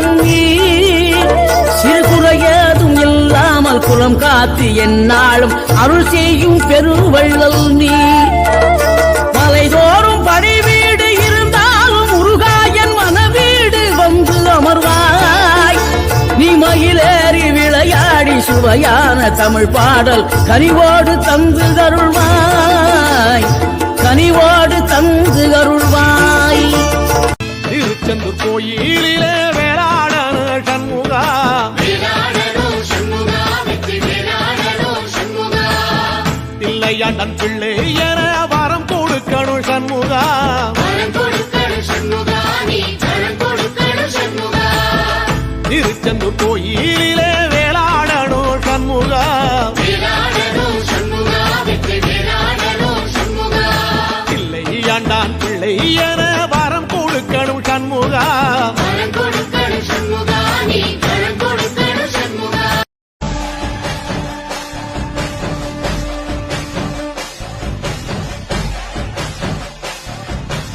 புகழ் சிறு குறையதும் இல்லாமல் குலம் காத்து என்னாலும் அருள் செய்யும் பெருவள்ளல் நீ மலைதோறும் படை வீடு இருந்தாலும் முருகாயன் மனவீடு வந்து அமர்வாய். நீ மயிலேறி விளையாடி சுவையான தமிழ் பாடல் கனிவோடு தந்து அருள்வாய். கனிவோடு தந்து அருள்வாய். பிள்ளையாண்டன் பிள்ளை என வரம் கொடுக்கணும் சண்முகா. திருச்செந்தூர் வரம் கொடுக்கணும் சண்முகா.